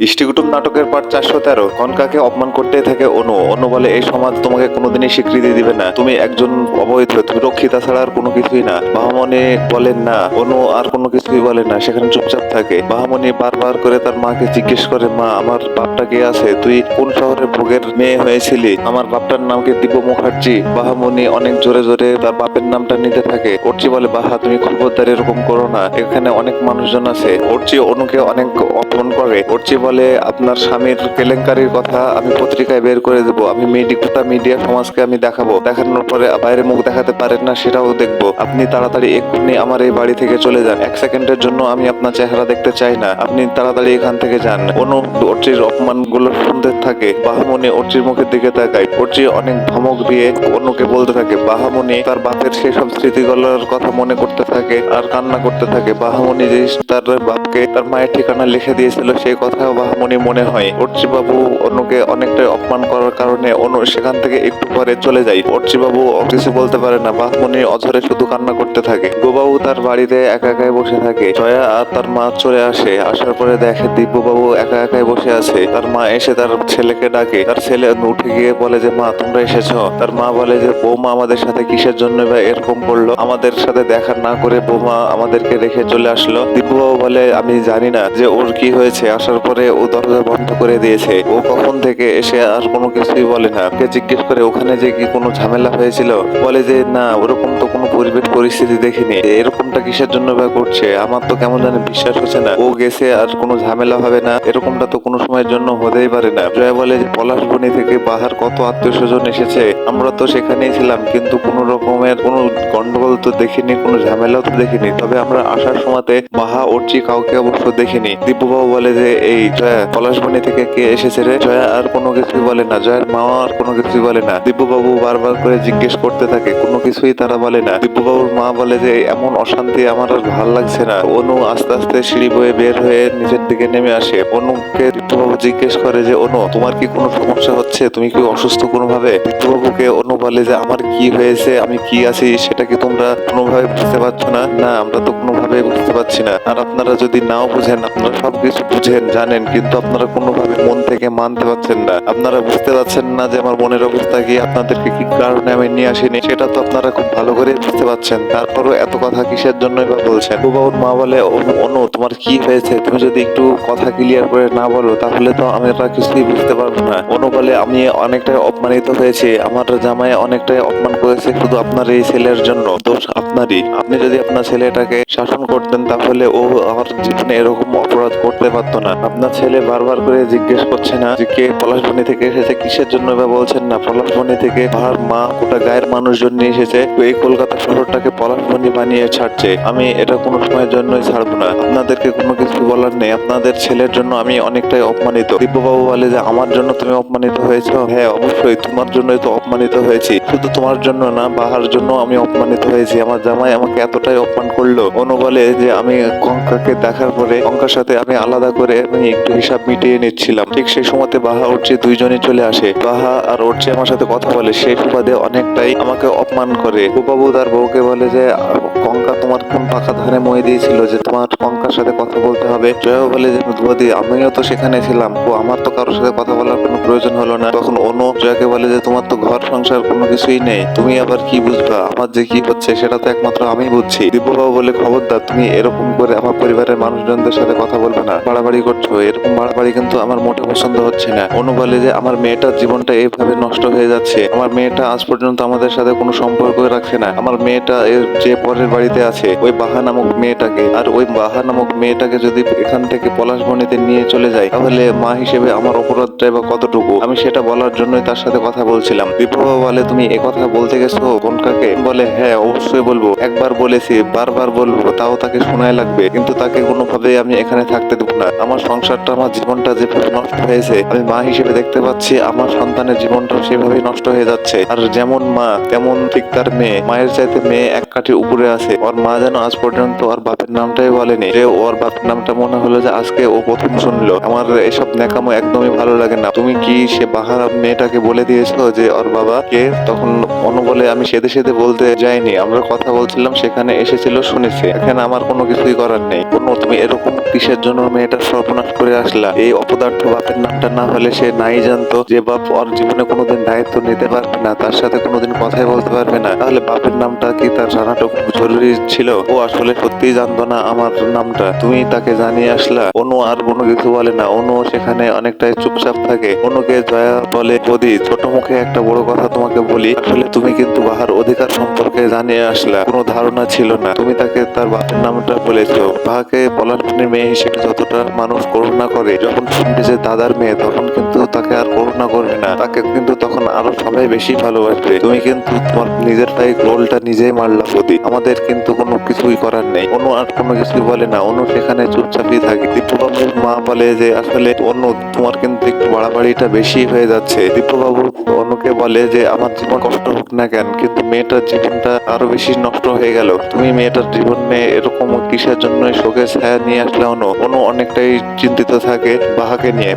ইষ্টিকুটুম নাটকের পার্ট চারশো তেরো। কনকাকে অপমান করতেই থাকে অনু। অনু বলে, এই সমাজ তোমাকে কোনোদিনই স্বীকৃতি দিবে না। তুমি একজন অবৈধ তুমি রক্ষিতা ছাড়া আর কোনো কিছুই না। বাহামণি বলেন না, অনু আর কোনো কিছুই বলে না। সেখানে চুপচাপ থাকে। বাহামণি বারবার করে তার মাকে জিজ্ঞেস করে, মা, আমার বাপটা কে আছে? তুই কোন শহরে ভোগের মেয়ে হয়েছিলি? আমার বাপটার নাম কি দিব্য মুখার্জি? বাহামণি অনেক জোরে জোরে তার বাপের নামটা নিতে থাকে। অর্চি বলে, বাহা, তুমি খবরদার এরকম করো না। এখানে অনেক মানুষজন আছে। অর্চি, অনুকে অনেক করে অর্চি বলে, আপনার স্বামীর কেলেঙ্কারির কথা আমি পত্রিকায় বের করে দেবো। আমি মিডিয়া মিডিয়া সমাজকে আমি দেখাবো। দেখানোর পরে বাইরে মুখ দেখাতে পারেন না, সেটাও দেখব। আপনি তাড়াতাড়ি এক্ষুনি আমার এই বাড়ি থেকে চলে যান। এক সেকেন্ডের জন্য আমি আপনার চেহারা দেখতে চাই না। আপনি তাড়াতাড়ি এখান থেকে যান। অনু, অর্চির অপমানগুলো শুনতে থাকে। বাহামণি অর্চির মুখের দিকে তাকায়। অর্চি অনেক ধমক দিয়ে অনুকে বলতে থাকে। বাহামণি তার বাপের সেসব স্মৃতিগুলোর কথা মনে করতে থাকে আর কান্না করতে থাকে। বাহামণি যে তার বাপকে তার মায়ের ঠিকানা লিখে দিয়েছিল সেই কথাও বাহামণি মনে হয়। অর্চি বাবু অনুকে অনেকটাই অপমান করার কারণে অনু সেখান থেকে একটু পরে চলে যায়। অর্চি বাবু কিছু বলতে পারে না। বাহামণি অঝরে শুধু কান্না করতে থাকে। গোবাবু তার বাড়িতে একা একাই বসে থাকে। জয়া আর তার মা চলে আসে। আসার পরে দেখে দিব্যবাবু একা একাই বসে আছে। তার মা এসে তার ছেলেকে ডাকে। তার ছেলে উঠে গিয়ে বলে যে, মা, তোমরা এসেছ? তার মা বলে যে, বৌমা আমাদের সাথে কিসের জন্য বা এরকম করল? আমাদের সাথে দেখা না করে বৌমা আমাদেরকে রেখে চলে আসলো। দিব্যবাবু বলে, আমি জানি না যে ওর কি হয়েছে। আসার পরে ও দরজা বন্ধ করে দিয়েছে। ও কখন থেকে এসে আর কোনো কিছুই বলে না। ওকে জিজ্ঞেস করে, ওখানে যে কি কোনো ঝামেলা হয়েছিল? বলে যে, না, ওরকম তো কোনো পরিবেশ পরিস্থিতি দেখিনি। এরকমটা কিসের জন্য বা করছে আমার তো কেমন জানি বিশ্বাস হচ্ছে না। ও গেছে আর কোনো ঝামেলা হবে না। এরকমটা তো কোনো সময়ের জন্য হতেই পারে না। জয়া বলে যে পলাশবনি থেকে বাহার কত আত্মীয় স্বজন এসেছে? আমরা তো সেখানেই ছিলাম, কিন্তু কোনো রকমের কোনো গন্ডগোল তো দেখিনি, কোনো ঝামেলাও তো দেখিনি। তবে আমরা আসার সময়তে বাহা, অর্চি কাউকে অবশ্য দেখিনি। দিব্যবাবু বলে যে, এই জয়া পলাশবনি থেকে কে এসেছে রে? জয়া আর কোনো কিছুই বলে না। জয়ার মা আর কোনো কিছুই বলে না। দিব্যবাবু বারবার করে জিজ্ঞেস করতে থাকে, কোনো কিছুই তারা বলে না। দিব্যবাবুর মা বলে যে, এমন অশান্তি আমার আর ভালো লাগছে না। অনু আস্তে আস্তে সিঁড়ি বয়ে বের হয়ে নিজের দিকে নেমে আসে। অনুকে দিব্যবাবু জিজ্ঞেস করে যে, অনু, তোমার কি কোনো সমস্যা হচ্ছে? তুমি কি অসুস্থ কোনোভাবে? দিব্যবাবুকে অনু বলে যে, আমার কি হয়েছে? আমি কি আছি? সেটা কি তোমরা কোনোভাবে বুঝতে পারছ না? না আমরা তো কোনোভাবে বুঝতে পারছি না। আর আপনারা যদি নাও বুঝেন আপনারা সবকিছু বুঝেন জানেন কিন্তু আপনারা কোনোভাবে মন থেকে মানতে পারছেন না। আপনারা বুঝতে পারছেন না যে আমার মনের অবস্থা কি আপনাদেরকে কি কারণে আমি নিয়ে আসিনি সেটা তো আপনারা খুব ভালো করে বুঝতে পারছেন। তারপরও এত কথা কিসের জন্যই বা বলছেন? বাবুর মা বলে "অনু, তোমার কি হয়েছে? তুমি যদি একটু কথা ক্লিয়ার করে না বলো তাহলে তো আমি আর কিছুই বুঝতে পারব না। অনু বলে আমি অনেকটাই অপমানিত হয়েছি। আমার জামাই অনেকটাই অপমান করেছে শুধু আপনার এই ছেলের জন্য। দোষ আপনারই। আপনি যদি আপনার ছেলেটাকে শাসন করতেন, তাহলে ও আমার জীবনে এরকম অপরাধ করতে পারতো না। আপনার ছেলে বারবার করে জিজ্ঞেস করছে না যে কে পলাশবনি থেকে এসেছে, কিসের জন্য বা বলছেন না? পলাশবনি থেকে আর মা গোটা গায়ের মানুষজন নিয়ে এসেছে এই কলকাতা শহরটাকে পলাশবনি বানিয়ে ছাড়ছে। আমি এটা কোনো সময়ের জন্যই ছাড়বো না। আপনাদেরকে কোনো কিছু বলার নেই। আপনাদের ছেলের জন্য আমি অনেকটাই অপমানিত। দিব্যবাবু বলে যে, আমার জন্য তুমি অপমানিত হয়েছো? হ্যাঁ অবশ্যই। তোমার জন্যই তো অপমানিত হয়েছি। শুধু তোমার জন্য না, বাহার জন্য আমি অপমানিত হয়েছি, আমার জামাই আমাকে এতটাই অপমান করল। অনু বলে যে আমি কঙ্কাকে দেখার পরে কঙ্কার সাথে আমি আলাদা করে আমি একটু হিসাব মিটিয়ে নিচ্ছিলাম। ঠিক সেই সময়তে বাহা উঠছে দুইজনই চলে আসে। বাহা আর উঠছে আমার সাথে কথা বলে। সেই সুবাদে অনেকটাই আমাকে অপমান করে। বাবু তার বউকে বলে যে, কঙ্কা তোমার কোন পাখা ধারে মই দিয়েছিল যে তোমার কঙ্কার সাথে কথা বলতে হবে? জয়াও বলে যে বৌদি আমিও তো সেখানে ছিলাম। ও আমার তো কারোর সাথে কথা বলার কোনো প্রয়োজন হলো না। তখন অনু জয়াকে বলে যে, তোমার তো ঘর সংসার কোনো কিছুই নেই। তুমি আবার কি বুঝবা? আমার যে কি হচ্ছে, সেটা তো একমাত্র আমি বুঝছি। দিব্যবাবু বলে খবরদার, তুমি এরকম করে আমার পরিবারের মানুষজনদের সাথে কথা বলবে না। বাড়াবাড়ি করছ, এরকম বাড়াবাড়ি কিন্তু আমার মোটে পছন্দ হচ্ছে না। অনু বলে যে আমার মেয়েটার জীবনটা এইভাবে নষ্ট হয়ে যাচ্ছে, আমার মেয়েটা আজ পর্যন্ত আমাদের সাথে কোনো সম্পর্ক রাখছে না। আমার মেয়েটা এর যে পরের বাড়িতে আছে, ওই বাহা নামক মেয়েটাকে, আর ওই বাহা নামক মেয়েটাকে যদি এখান থেকে পলাশবনিতে নিয়ে চলে যায়, তাহলে মা হিসেবে আমার অপরাধটাই বা কতটুকু? আমি সেটা বলার জন্যই তার সাথে কথা বলছিলাম। বিপ্লব বলে, তুমি কথা বলতে গেছো কোন কাকে? বলে হ্যাঁ অবশ্যই বলব। একবার বলেছি, বারবার বলব, তাও তাকে শোনায় লাগবে। কিন্তু তাকে কোনোভাবেই আমি এখানে থাকতে দেবো না। আমার সংসারটা, আমার জীবনটা যেভাবে নষ্ট হয়েছে, আমি মা হিসেবে দেখতে পাচ্ছি, আমার সন্তানের জীবনটা সেভাবেই নষ্ট হয়ে যাচ্ছে। আর যেমন মা, তেমন ঠিক তার মেয়ে। মায়ের চাইতে মেয়ে এক কাঠি উপরে আছে। ওর মা যেন আজ পর্যন্ত ওর বাপের নামটাই বলেনি। যে ওর বাপের নামটা মনে হলো যে আজকে ও প্রথম শুনলো। আমার এসব নেকামো একদমই ভালো লাগে না। তুমি কি সে বাহার মেয়েটাকে বলে দিয়েছ যে, ওর বাবা কে? তখন অনু বলে, আমি সেদে সেদে বলতে যাইনি। আমি আমরা কথা বলছিলাম, সেখানে এসেছিল শুনেছে। এখানে আমার কোনো কিছুই করার নেই। কোনো, তুমি এরকম কিসের জন্য মেয়েটা সর্বনাশ করে আসলা? এই অপদার্থ বাপের নামটা না হলে সে নাই জানতো যে বাপ ওর জীবনে কোনোদিন দায়িত্ব নিতে পারবে না, তার সাথে কোনোদিন কথাই বলতে পারবে না। তাহলে বাপের নামটা কি তার জানাটা খুব জরুরি ছিল? ও আসলে সত্যিই জানতো না আমার নামটা। তুমি তাকে জানিয়ে আসলা? অনু আর কোনো কিছু বলে না। অনু সেখানে অনেকটাই চুপচাপ থাকে। অনুকে জয়া বলে বদি ছোট মুখে একটা বড় কথা তোমাকে বলি, আসলে তুমি কিন্তু বাহার অধিকার সম্পর্কে জানিয়ে আসলা কোনো ধারণা ছিল না। তুমি তাকে তার বাপের নামটা বলেছ। বাহাকে পলাশনের মেয়ে হিসেবে যতটা মানুষ করুণা করে, যখন শুনবে যে দাদার মেয়ে, তখন কিন্তু তাকে আর করুণা করবে না। তাকে কিন্তু তখন আরও সবাই বেশি ভালোবাসবে। তুমি কিন্তু তোমার নিজের পায়ে গোলটা নিজেই মারলা প্রতি আমাদের কিন্তু কোনো কিছুই করার নেই। অনু আর কোনো কিছুই বলে না। অনু সেখানে চুপচাপই থাকে। দীপুবাবুর মা বলে যে, আসলে অনু, তোমার কিন্তু একটু বাড়াবাড়িটা বেশি হয়ে যাচ্ছে। দীপুবাবু অনুকে বলে যে, আমার জীবন কষ্ট হোক না কেন, কিন্তু মেয়েটার জীবনটা আরও বেশি নষ্ট হয়ে গেল। তুমি মেয়েটার জীবনে এরকম কিসের জন্য শোকের ছায়া নিয়ে আসলে অনু? অনু অনেকটাই চিন্তিত থাকে বাহাকে নিয়ে।